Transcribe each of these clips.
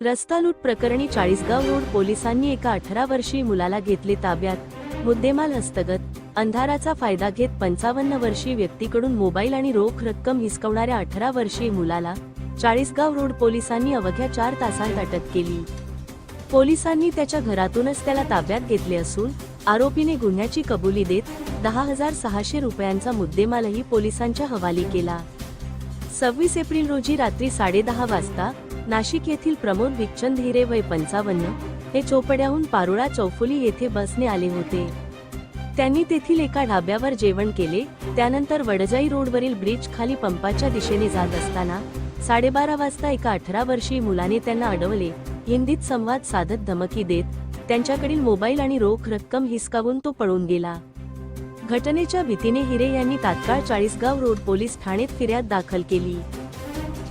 रस्ता लूट प्रकरणी चाळीसगाव रोड पोलिसांनी एका अठरा वर्षीय मुलाला घेतले ताब्यात. मुद्देमाल हस्तगत. अंधाराचा फायदा घेत पंचावन्न वर्षीय व्यक्तीकडून मोबाईल आणि रोख रक्कम हिसकवणाऱ्या अठरा वर्षीय मुलाला चाळीसगाव रोड पोलिसांनी अवघ्या चार तासांत अटक केली. पोलिसांनी त्याच्या घरातूनच त्याला ताब्यात घेतले असून आरोपीने गुन्ह्याची कबुली देत दहा हजार सहाशे रुपयांचा मुद्देमालही पोलिसांच्या हवाली केला. सव्वीस एप्रिल रोजी रात्री साडेदहा वाजता नाशिक येथील प्रमोद विकचंद हिरे वय पंचावन्न हे चोपड्याहून पारोळा चौफुली येथे बसने आले होते. त्यांनी तेथील एका ढाब्यावर जेवण केले त्यानंतर वडजाई रोडवरील ब्रिज खाली पंपाच्या दिशेने जात असताना साडेबारा वाजता एका अठरा वर्षीय मुलाने त्यांना अडवले. हिंदीत संवाद साधत धमकी देत त्यांच्याकडील मोबाईल आणि रोख रक्कम हिसकावून तो पळून गेला. घटनेच्या भीतीने हिरे यांनी तात्काळ चाळीसगाव रोड पोलीस ठाण्यात फिर्याद दाखल केली.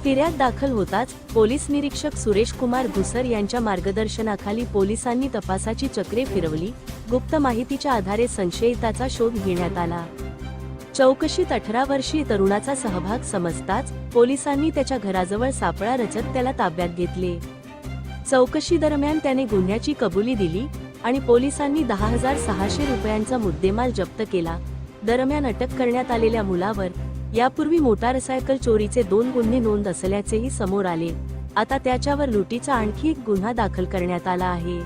फिर्याद दाखल होताच पोलीस निरीक्षक सुरेश कुमार घुसर यांच्या मार्गदर्शनाखाली पोलिसांनी तपासाची चक्रे फिरवली. गुप्त माहितीच्या आधारे संशयिताचा शोध घेण्यात आला. चौकशीत अठरा वर्षीय तरुणाचा सहभाग समजताच पोलिसांनी त्याच्या घराजवळ सापळा रचत त्याला ताब्यात घेतले. चौकशी दरम्यान त्याने गुन्ह्याची कबुली दिली आणि पोलिसांनी दहा हजार सहाशे रुपयांचा मुद्देमाल जप्त केला. दरम्यान अटक करण्यात आलेल्या मुलावर यापूर्वी मोटारसायकल चोरीचे दोन गुन्हे नोंद असल्याचेही समोर आले. आता त्याच्यावर लुटीचा आणखी एक गुन्हा दाखल करण्यात आला आहे.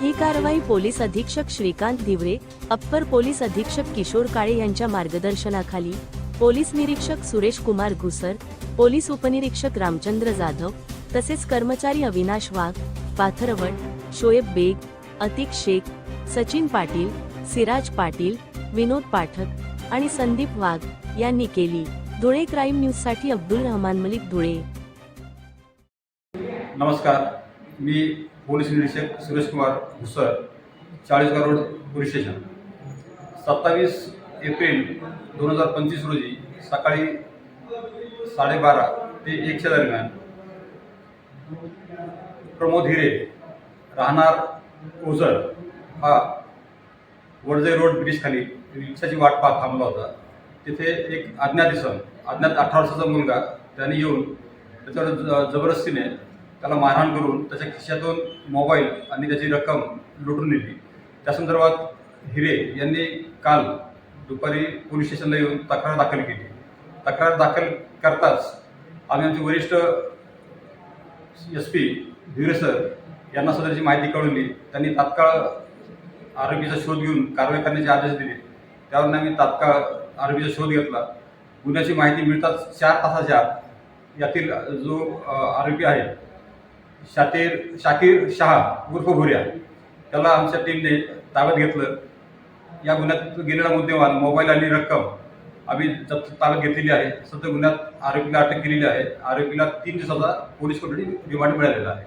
ही कारवाई पोलीस अधीक्षक श्रीकांत दिवरे अप्पर पोलीस अधीक्षक किशोर काळे यांच्या मार्गदर्शनाखाली पोलीस निरीक्षक सुरेश कुमार घुसर पोलीस उपनिरीक्षक रामचंद्र जाधव तसेच कर्मचारी अविनाश वाघ पाथरवट शोएब बेग अतिक शेख सचिन पाटील सिराज पाटील विनोद पाठक आणि संदीप वाघ यांनी केली. धुळे क्राईम न्यूजसाठी अब्दुल रहमान मलिक धुळे. नमस्कार. मी पोलीस निरीक्षक Suresh Kumar Bhusar Chalisgaon road police station. सत्तावीस एप्रिल दोन हजार पंचवीस रोजी सकाळी साडेबारा ते एकच्या दरम्यान प्रमोद हिरे राहणार ओझर हा वडजे रोड ब्रिज खाली रिक्षाची वाट पाहत थांबला होता. तिथे एक अज्ञात दिसन अज्ञात अठरा वर्षाचा मुलगा त्याने येऊन त्याच्यावर ज- जबरदस्तीने त्याला मारहाण करून त्याच्या खिशातून मोबाईल आणि त्याची रक्कम लुटून नेली. त्या संदर्भात हिरे यांनी काल दुपारी पोलीस स्टेशनला येऊन तक्रार दाखल केली. तक्रार दाखल करताच आम्ही आमचे वरिष्ठ एस पी धिरे सर यांना सदरची माहिती कळवली. त्यांनी तात्काळ आरोपीचा शोध घेऊन कारवाई करण्याचे आदेश दिले. त्यावर आम्ही तात्काळ आरोपीचा शोध घेतला. गुन्ह्याची माहिती मिळताच चार तासाच्या आत यातील जो आरोपी आहे शातीर शाकीर शहा उर्फ भुऱ्या त्याला आमच्या टीमने ताब्यात घेतलं. या गुन्ह्यात गेलेला मुद्देवान मोबाईल आणि रक्कम आम्ही जप्त ताब्यात घेतलेली आहे. सध्या गुन्ह्यात आरोपीला अटक केलेली आहे. आरोपीला तीन दिवसाचा पोलीस कोठडी रिमांड मिळालेला आहे.